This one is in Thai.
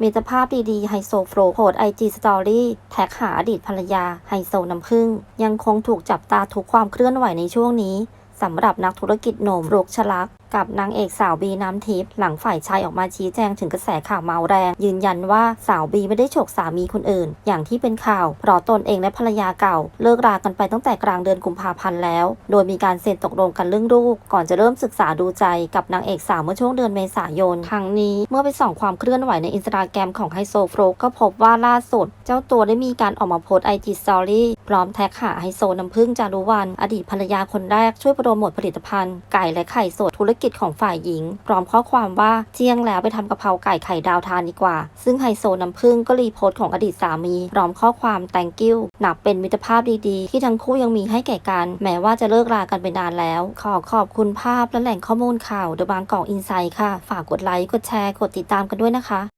มีตรภาพดีๆ ไฮโซโฟร์โพสไอจีสตอรี่แท็กหาอดีตภรรยาไฮโซน้ำพึ่ง ยังคงถูกจับตาทุกความเคลื่อนไหวในช่วงนี้ สำหรับนักธุรกิจหนมรุกชลัก กับนางเอกสาวบีน้ำทิพย์หลังฝ่ายชายออกมาชี้แจงถึงกระแสข่าวเมาแรง ยืนยันว่าสาวบีไม่ได้ฉกสามีคนอื่น อย่างที่เป็นข่าว เพราะตนเองและภรรยาเก่า เลิกรากันไปตั้งแต่กลางเดือนกุมภาพันธ์แล้ว โดยมีการเซ็นตกลงกันเรื่องลูก ก่อนจะเริ่มศึกษาดูใจกับนางเอกสาวเมื่อช่วงเดือนเมษายนทั้งนี้เมื่อไปส่องความเคลื่อนไหวในอินสตาแกรมของไฮโซโฟรกก็พบว่าล่าสุด เจ้าตัวได้มีการออกมาโพสไอจีสตอรี่พร้อมแท็กหาไฮโซน้ำผึ้งจารุวรรณอดีตภรรยาคนแรกช่วยปรโมทผลิตภัณฑ์ไก่และไข่สดธุรกิจของฝ่ายหญิง พร้อมข้อความว่าเที่ยงแล้วไปทำกะเพราไก่ไข่ดาวทานดีกว่า ซึ่งไฮโซน้ำผึ้งก็รีโพสต์ของอดีตสามีพร้อมข้อความ thank you นับเป็นมิตรภาพดีๆ ที่ทั้งคู่ยังมีให้แก่กัน แม้ว่าจะเลิกรากันไปนานแล้ว ขอขอบคุณภาพและแหล่งข้อมูลข่าว The Bangkok Insight ค่ะ ฝากกดไลค์กดแชร์กดติดตามกันด้วยนะคะ